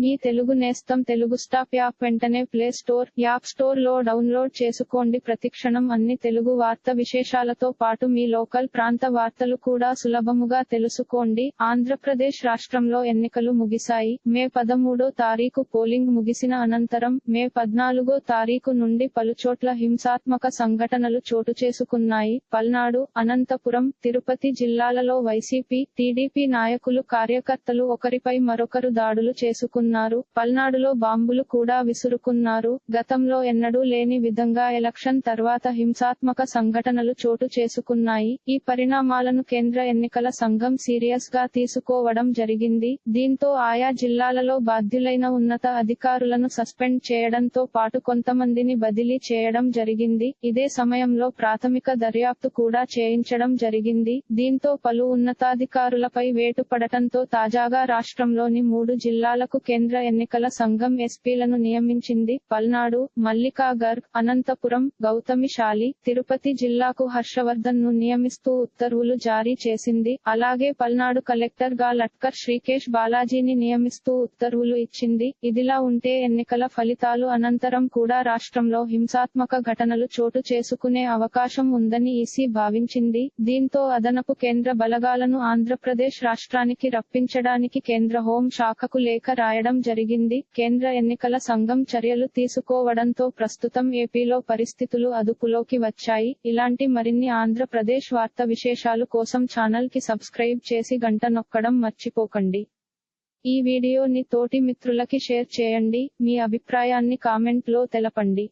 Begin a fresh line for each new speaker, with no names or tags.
మీ తెలుగు నేస్తం Telugu stop app వెంటనే play store app స్టోర్లో డౌన్లోడ్ చేసుకోండి. ప్రతిక్షణం అన్ని తెలుగు వార్త విశేషాలతో పాటు మీ లోకల్ ప్రాంత వార్తలు కూడా సులభముగా తెలుసుకోండి. ఆంధ్రప్రదేశ్ రాష్ట్రంలో ఎన్నికలు ముగిశాయి. మే పదమూడో తారీఖు పోలింగ్ ముగిసిన అనంతరం మే పద్నాలుగో తారీఖు నుండి పలుచోట్ల హింసాత్మక సంఘటనలు చోటు చేసుకున్నాయి. పల్నాడు అనంతపురం తిరుపతి జిల్లాలలో వైసీపీ టీడీపీ నాయకులు కార్యకర్తలు ఒకరిపై మరొకరు దాడులు చేసుకున్నారు. పల్నాడులో బాంబులు కూడా విసురుకున్నారు. గతంలో ఎన్నడూ లేని విధంగా ఎలక్షన్ తర్వాత హింసాత్మక సంఘటనలు చోటు చేసుకున్నాయి. ఈ పరిణామాలను కేంద్ర ఎన్నికల సంఘం సీరియస్గా తీసుకోవడం జరిగింది. దీంతో ఆయా జిల్లాలలో బాధ్యులైన ఉన్నత అధికారులను సస్పెండ్ చేయడంతో పాటు కొంతమందిని బదిలీ చేయడం జరిగింది. ఇదే సమయంలో ప్రాథమిక దర్యాప్తు కూడా చేయించడం జరిగింది. దీంతో పలు ఉన్నతాధికారులపై వేటు పడటంతో తాజాగా రాష్ట్రంలోని మూడు జిల్లాలకు కేంద్ర ఎన్నికల సంఘం ఎస్పీలను నియమించింది పల్నాడు మల్లికా గర్గ్ అనంతపురం గౌతమిశాలి తిరుపతి జిల్లాకు హర్షవర్ధన్ను నియమిస్తూ ఉత్తర్వులు జారీ చేసింది. అలాగే పల్నాడు కలెక్టర్గా లట్కర్ శ్రీకేష్ బాలాజీని నియమిస్తూ ఉత్తర్వులు ఇచ్చింది. ఇదిలా ఉంటే ఎన్నికల ఫలితాలు అనంతరం కూడా రాష్ట్రంలో హింసాత్మక ఘటనలు చోటు చేసుకునే అవకాశం ఉందని ఈసీ భావించింది. దీంతో అదనపు కేంద్ర బలగాలను ఆంధ్రప్రదేశ్ రాష్ట్రానికి రప్పించడానికి కేంద్ర హోం శాఖకు లేఖ రాయ రాయడం జరిగింది. కేంద్ర ఎన్నికల సంఘం చర్యలు తీసుకోవడంతో ప్రస్తుతం ఏపీలో పరిస్థితులు అదుపులోకి వచ్చాయి. ఇలాంటి మరిన్ని ఆంధ్రప్రదేశ్ వార్త విశేషాలు కోసం ఛానల్కి సబ్స్క్రైబ్ చేసి గంట నొక్కడం మర్చిపోకండి. ఈ వీడియోని తోటి మిత్రులకి షేర్ చేయండి. మీ అభిప్రాయాన్ని కామెంట్లో తెలపండి.